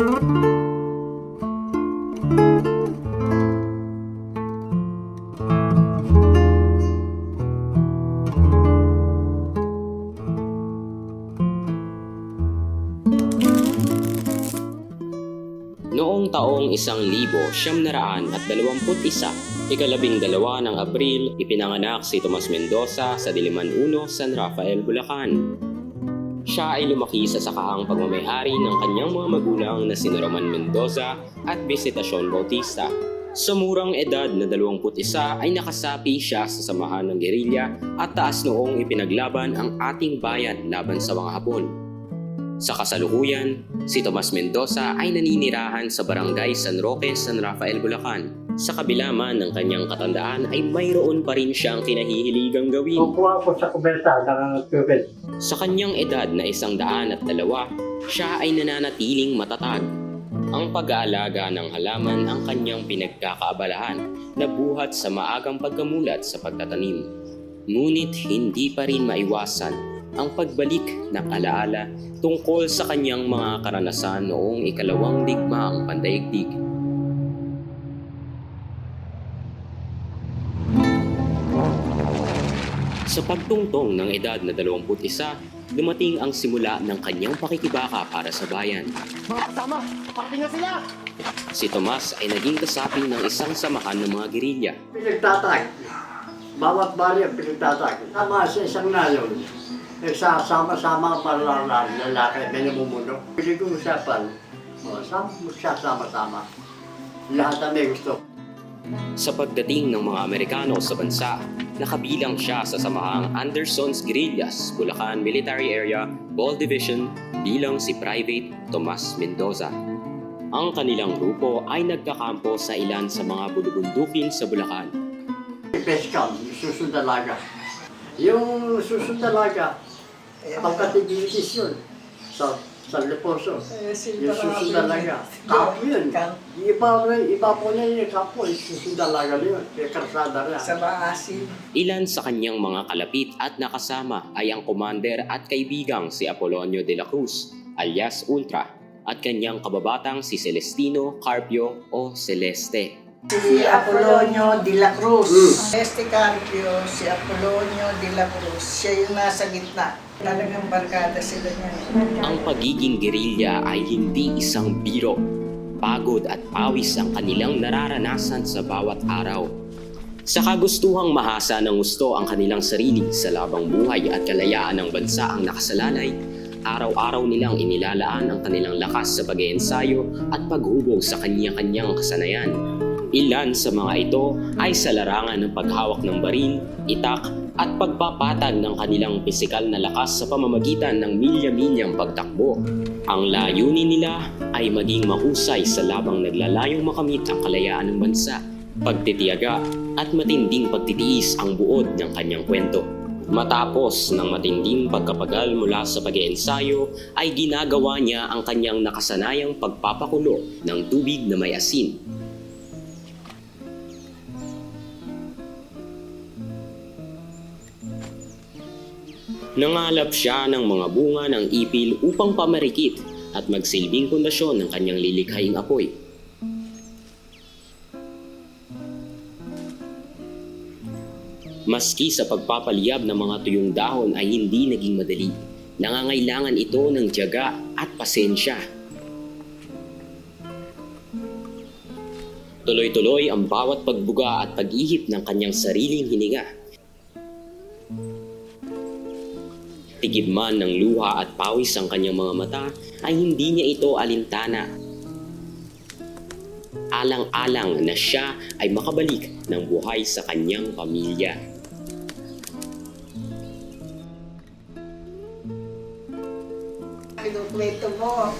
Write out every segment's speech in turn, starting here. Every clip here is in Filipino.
Noong taong isang libo siyam naraan at dalawamput isa, ikalabing dalawa ng Abril, ipinanganak si Tomas Mendoza sa Diliman 1, San Rafael, Bulacan. Siya ay lumaki sa sakahang pagmamayari ng kanyang mga magulang na si Roman Mendoza at Visitacion Bautista. Sa murang edad na 21 ay nakasapi siya sa samahan ng gerilya at taas noong ipinaglaban ang ating bayan laban sa mga Hapon. Sa kasalukuyan, si Tomas Mendoza ay naninirahan sa barangay San Roque, San Rafael, Bulacan. Sa kabila man ng kanyang katandaan ay mayroon pa rin siyang kinahihiligang gawin. Kukuha ko sa kuberta ng tubig. Sa kanyang edad na isang daan at dalawa, siya ay nananatiling matatag. Ang pag-aalaga ng halaman ang kanyang pinagkakaabalahan na buhat sa maagang pagkamulat sa pagtatanim. Ngunit hindi pa rin maiwasan ang pagbalik ng alaala tungkol sa kanyang mga karanasan noong ikalawang digmaang pandaigdig. Sa pagtungtong ng edad na 21, dumating ang simula ng kanyang pakikibaka para sa bayan. Mga kasama, parating na sila! Si Tomas ay naging kasapi ng isang samahan ng mga gerilya. Pinagtatag. Bawat barya pinagtatag. Tama sa isang nayon. Nagsasama-sama para lalaki, may namumuno. Pwede kong usapan. Mga sam- magsasama-sama. Lahat na may gusto. Sa pagdating ng mga Amerikano sa bansa, nakabilang siya sa samahang Anderson's Guerrillas, Bulacan Military Area, Ball Division bilang si Private Tomas Mendoza. Ang kanilang grupo ay nagkakampo sa ilan sa mga bulubundukin sa Bulacan. Peskam, yung susundalaga. Yung susundalaga, pagkatigilidis yun. Sa sa Leposo. Yung susundalaga. Kapo yun. Iba, iba po na yung kapo, yung susundalaga na yun. Karsada na. Sa maasin. Ilan sa kanyang mga kalapit at nakasama ay ang commander at kaibigang si Apolonio de la Cruz alias Ultra at kanyang kababatang si Celestino Carpio o Celeste. Si Apolonio de la Cruz. Mm. Este Carpio, si Apolonio de la Cruz. Siya yung nasa gitna. Talagang barkada sila niyan. Ang pagiging gerilya ay hindi isang biro. Pagod at pawis ang kanilang nararanasan sa bawat araw. Sa kagustuhang mahasa ng gusto ang kanilang sarili sa labang buhay at kalayaan ng bansa ang nakasalalay, araw-araw nilang inilalaan ang kanilang lakas sa pag-iensayo at paghubog sa kanya-kanyang kasanayan. Ilan sa mga ito ay sa larangan ng paghawak ng baril, itak at pagpapatag ng kanilang pisikal na lakas sa pamamagitan ng milya-milyang pagtakbo. Ang layunin nila ay maging mahusay sa labang naglalayong makamit ang kalayaan ng bansa, pagtitiyaga at matinding pagtitiis ang buod ng kanyang kwento. Matapos ng matinding pagkapagal mula sa pag-iensayo ay ginagawa niya ang kanyang nakasanayang pagpapakulo ng tubig na may asin Nangalap siya ng mga bunga ng ipil upang pamarikit at magsilbing pundasyon ng kanyang lilikhaing apoy. Maski sa pagpapaliyab ng mga tuyong dahon ay hindi naging madali. Nangangailangan ito ng tiyaga at pasensya. Tuloy-tuloy ang bawat pagbuga at pag-ihip ng kanyang sariling hininga. Tigib man ng luha at pawis ang kanyang mga mata, ay hindi niya ito alintana. Alang-alang na siya ay makabalik ng buhay sa kanyang pamilya. Kinukwento mo.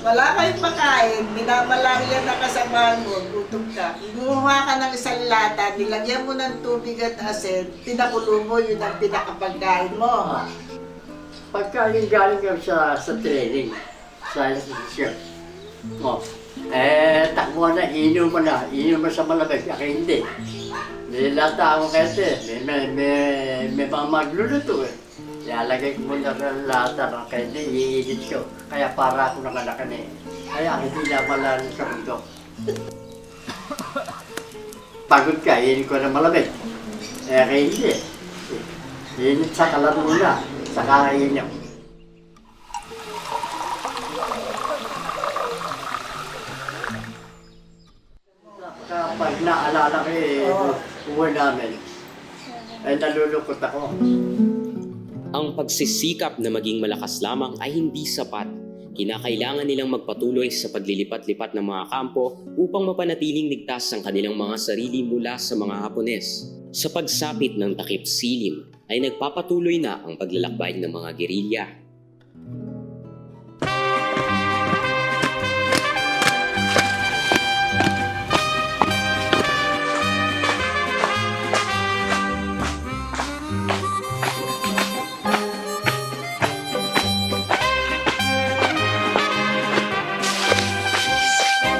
Wala kayong makain, minamalaria na kasamahan mo, gutom ka. Kumuha ka ng isang lata, nilagyan mo ng tubig at asin, pinakulo mo, yun ang pinakapagkain mo. Pagka yung galing ka sa, sa training, sa institusyon, mo, eh, takbo na, inom mo na, inom mo sa malamig, ako hindi. Nilata ako kasi, may, may, may, may mga magluluto eh. Ilalagay ko muna ng lata ng candy, iinit ko. Kaya para ako nangalakan eh. Kaya hindi na malalim sa bundok. Pagod ka, iinit ko na malamig. Eh, kaya hindi. Iinit sa kalan muna, saka iinit. Kapag naalala ko eh, uwi namin, ay nalulungkot ako. Ang pagsisikap na maging malakas lamang ay hindi sapat. Kinakailangan nilang magpatuloy sa paglilipat-lipat ng mga kampo upang mapanatiling ligtas ang kanilang mga sarili mula sa mga Hapones. Sa pagsapit ng takip silim ay nagpapatuloy na ang paglalakbay ng mga gerilya.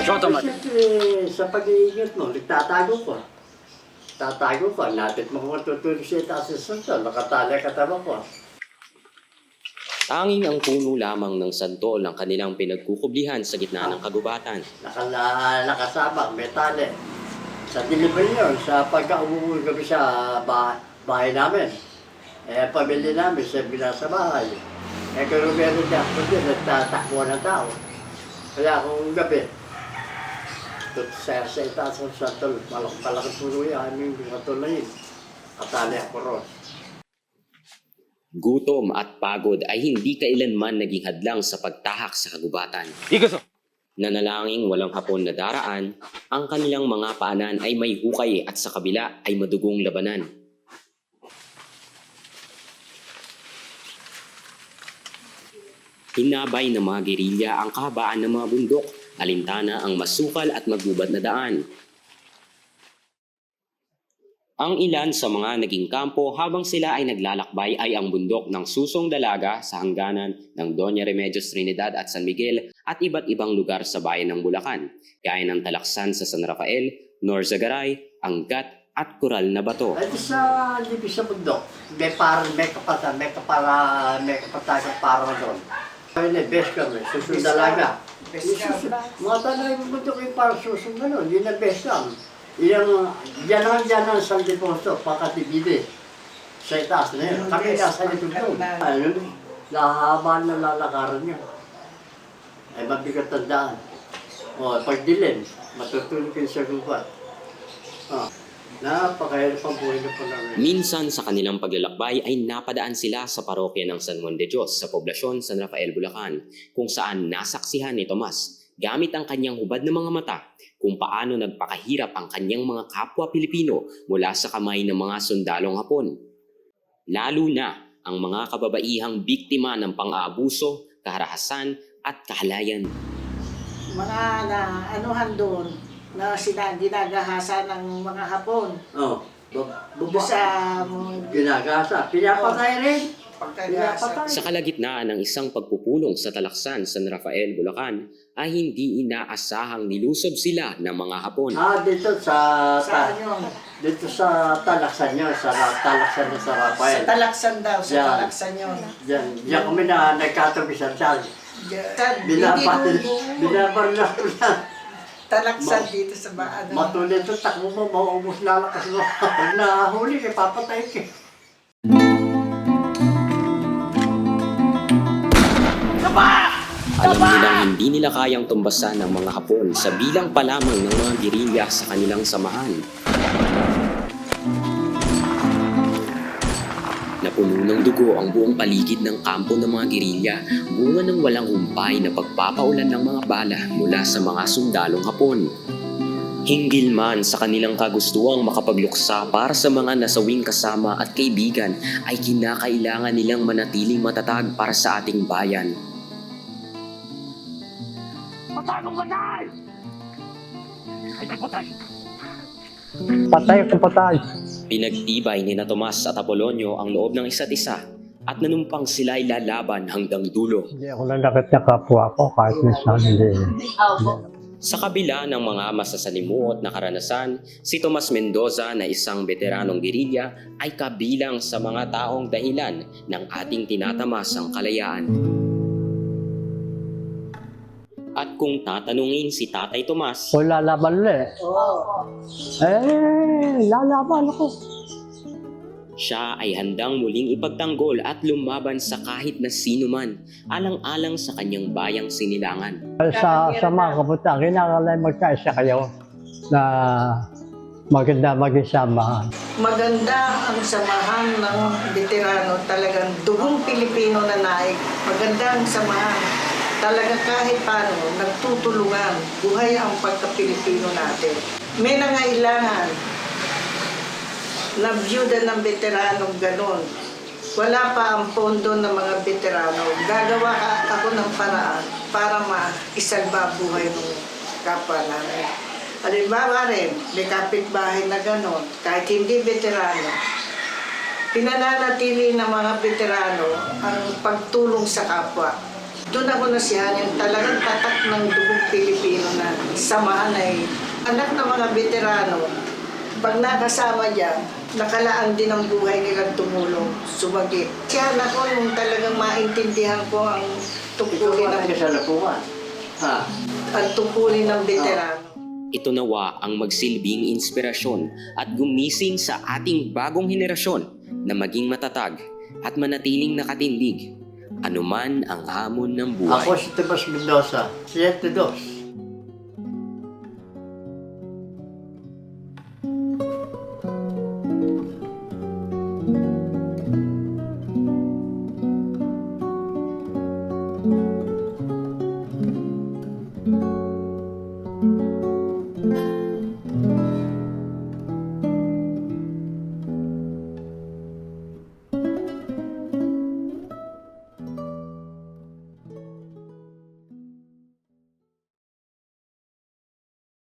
Siyempre, sa pag-iingat mo, nagtatago ko. Tatago ko, lapit mo kung matutulog siya taas sa santo, nakatali katama ko. Tanging ang puno lamang ng santol ang kanilang pinagkukublihan sa gitna ng kagubatan. Nakala, nakasama, may tali. Sa delivery yun, sa pagka-umuwi kami sa bahay, bahay namin. Eh, pamilya namin, sa binasa bahay. Eh, kung meron niya, kundi nagtatakbo ng tao. Kaya kung gabi, tut sa sa itaas ng santol, malaki palaki puno yan, aming katulayin. Katali ako ron. Gutom at pagod ay hindi kailanman naging hadlang sa pagtahak sa kagubatan. Nanalangin walang hapon na daraan, ang kanilang mga paanan ay may hukay at sa kabila ay madugong labanan. Hinabay ng mga gerilya ang kahabaan ng mga bundok, alintana ang masukal at magubad na daan. Ang ilan sa mga naging kampo habang sila ay naglalakbay ay ang bundok ng Susong Dalaga sa hangganan ng Doña Remedios Trinidad at San Miguel at iba't ibang lugar sa bayan ng Bulacan, gaya ng Talaksan sa San Rafael, Norzagaray, Angat at Coral na Bato. Ay, di sa libi sa bundok, may parang may kapata, may kapara, may kapatagan para doon. Ayun eh, best kami, susundalaga. Best ka. Mga tanay mo yung parang susund ano, yun na best kami. Yung, yan ang yan ang San Defonso, Pakatibide. Sa itaas na yun. Kami nasa likod doon. Ano, lahaban na lalakaran niya. Ay mabigat ang daan. O, pag dilim, matutulog kayo sa gubat. Ah, napakahirap buhay na po namin. Minsan sa kanilang paglalakbay ay napadaan sila sa parokya ng San Juan de Dios sa poblasyon San Rafael, Bulacan, kung saan nasaksihan ni Tomas gamit ang kanyang hubad na mga mata kung paano nagpakahirap ang kanyang mga kapwa Pilipino mula sa kamay ng mga sundalong Hapon. Lalo na ang mga kababaihang biktima ng pang-aabuso, kaharahasan at kahalayan. Mga na anuhan doon na sina, ginagahasa ng mga Hapon. Oh, Doon buba. sa mga Ginagasa. Pinapatay rin. pagkagasa. Pinapatay. Sa kalagitnaan ng isang pagpupulong sa Talaksan, San Rafael, Bulacan, ay hindi inaasahang nilusob sila ng mga Hapon. Ah, dito sa... Saan Ta, yun? dito sa Talaksan nyo, sa Ra- Talaksan nyo sa Sa Rafael. Talaksan daw, sa Yan. Talaksan yun. Diyan, diyan kami na nagkatabi sa Sal. Saan? Hindi binabarla ko na. Talaksan dito sa ba, ano. Matulad to, takbo mo, mauubos lalakas mo. Pag nahuli, eh, papatay ka. Alam nilang hindi nila kayang tumbasan ng mga Hapon sa bilang pa lamang ng mga gerilya sa kanilang samahan. Napuno ng dugo ang buong paligid ng kampo ng mga gerilya, bunga ng walang humpay na pagpapaulan ng mga bala mula sa mga sundalong Hapon. Hinggil man sa kanilang kagustuang makapagluksa para sa mga nasawing kasama at kaibigan ay kinakailangan nilang manatiling matatag para sa ating bayan. Patay ko patay. Pinagtibay ni na Tomas at Apolonio ang loob ng isa't isa at nanumpang sila'y lalaban hanggang dulo. Hindi ako nanakit na kapwa ko kahit minsan hindi. Sa kabila ng mga masasalimuot na karanasan, si Tomas Mendoza na isang veteranong gerilya ay kabilang sa mga taong dahilan ng ating tinatamasang kalayaan. At kung tatanungin si Tatay Tomas, Kung lalaban ulit, Oo. eh, lalaban ako. siya ay handang muling ipagtanggol at lumaban sa kahit na sino man, alang-alang sa kanyang bayang sinilangan. Sa, sa mga kaputa, kinakala magkaisa kayo na maganda mag-isama. Maganda ang samahan ng veterano, talagang dugong Pilipino na naik. Maganda ang samahan. Talaga kahit paano, nagtutulungan. Buhay ang pagka-Pilipino natin. May nangailangan na byuda ng veteranong ganun. Wala pa ang pondo ng mga veterano. Gagawa ako ng paraan para maisalba buhay ng kapwa namin. Halimbawa rin, may kapitbahay na gano'n, kahit hindi veterano, pinananatili ng mga veterano ang pagtulong sa kapwa. Doon ako nasihan yung talagang tatak ng dugong Pilipino na samahan ay anak ng mga veterano. Pag nakasama niya, nakalaan din ang buhay nilang tumulong, sumagit. Siya ako nung talagang maintindihan ko ang tungkulin ng, sa lapungan. Ha? ang tungkulin ng veterano. Ito nawa ang magsilbing inspirasyon at gumising sa ating bagong henerasyon na maging matatag at manatiling nakatindig anuman ang hamon ng buhay. Ako si Tomas Mendoza, 7-2.